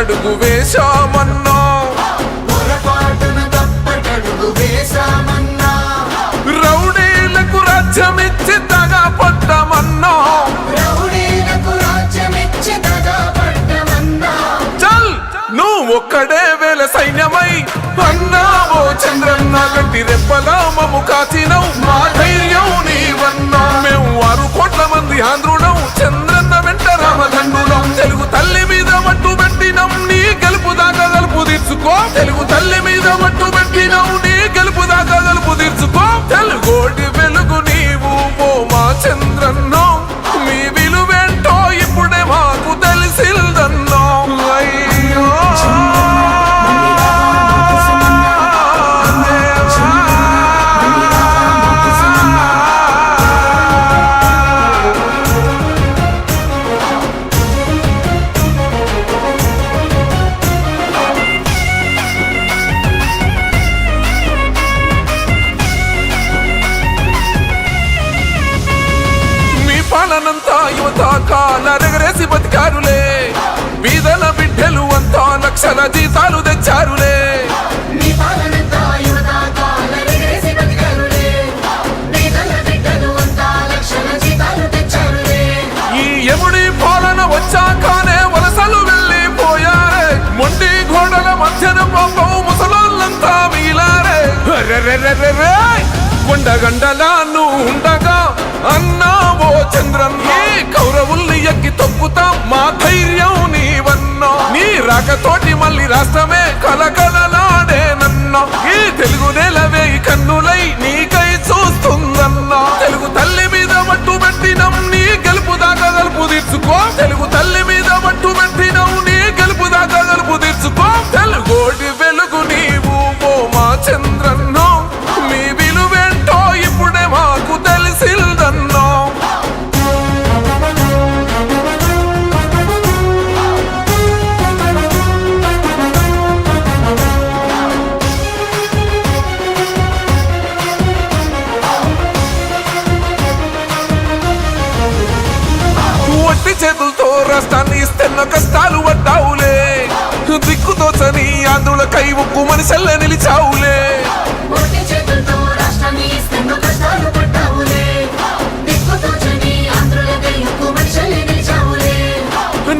అడుగు వేశామన్నా. మట్టు నీ గెలుపు దాకా గలుపు తీర్చుకో. తెలుగోటి యువత కాలరెగరేసి బతికారులే. బీదల బిడ్డలు అంతా లక్షల జీతాలు తెచ్చారులే. ఈ యముడి పాలన వచ్చాకనే వలసలు వెళ్ళిపోయారే. మొండి గోడల మధ్యన పాపం ముసలోళ్ళంతా మిగిలారే. కొండగండలా నువ్వు ఉండగా అన్నావో చంద్రన్న కౌరవుల్ని ఎక్కి తొక్కుతాం మా ధైర్యం నీవన్నా. నీ రాకతోటి మళ్ళీ రాష్ట్రమే కలకలలాడే నన్న ఈ తెలుగునే ఒట్టి చేతులతో రాష్ట్రాన్ని ఇస్తున్న కష్టాలు పడ్డావులే. దిక్కుతోచని ఆంధ్రుల కై ఉక్కు మనిషల్ల నిలిచావులే. ఒట్టి చేతులతో రాష్ట్రాన్ని ఇస్తున్న కష్టాలు పడ్డావులే. దిక్కుతోచని ఆంధ్రుల దయ్యకు మనిషిని నిలిచావులే.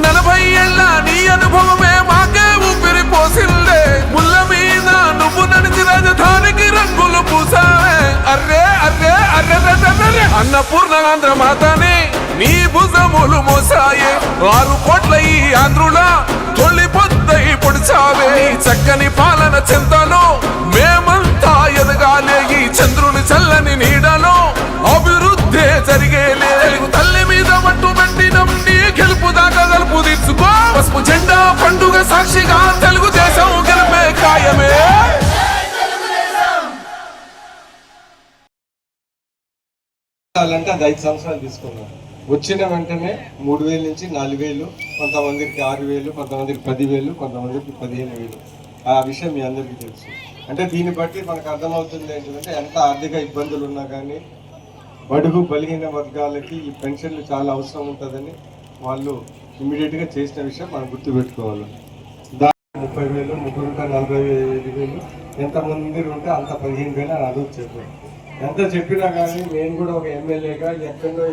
నలభై ఏళ్ళ నీ అనుభవమే మాకే ఊపిరి పోసిందే. ముళ్ళ మీద నువ్వు నడిచి రాజధానికి రంగులు పూసావే. అర్రే అర్రే అర్రే అర్రే అన్నపూర్ణ ఆంధ్ర మాతని నీ భుజములు మోసాయే. ఆరు కోట్ల ఈ ఆంధ్రుల తొలి పొద్దై పొడిచావే. చక్కని పాలన చింతలో మేమంతా ఎదగాలే. ఈ చంద్రుని చల్లని నీడలో అభివృద్ధి జరిగేలే. తల్లి మీద మట్టు పెట్టినం నీ గెలుపు దాకా గెలుపు తీర్చుకో. పసుపు జెండా పండుగ సాక్షిగా తెలుగుదేశం గెలిపే ఖాయమే. అంటే అది ఐదు సంవత్సరాలు తీసుకున్నాను వచ్చిన వెంటనే మూడు వేల నుంచి నాలుగు వేలు కొంతమందికి ఆరు వేలు కొంతమందికి పదివేలు కొంతమందికి పదిహేను వేలు. ఆ విషయం మీ అందరికీ తెలుసు. అంటే దీన్ని బట్టి మనకు అర్థమవుతుంది ఏంటంటే ఎంత ఆర్థిక ఇబ్బందులు ఉన్నా కానీ బడుగు బలహీన వర్గాలకి ఈ పెన్షన్లు చాలా అవసరం ఉంటుందని వాళ్ళు ఇమీడియట్గా చేసిన విషయం మనం గుర్తుపెట్టుకోవాలి. దా ముప్పై వేలు ముగ్గురు ఉంటే నలభై ఐదు వేలు ఎంతమంది ఉంటే అంత పదిహేను వేలు అని అడుగు చెప్పారు. ఎంత చెప్పినా కానీ నేను కూడా ఒక ఎమ్మెల్యేగా ఎక్కడో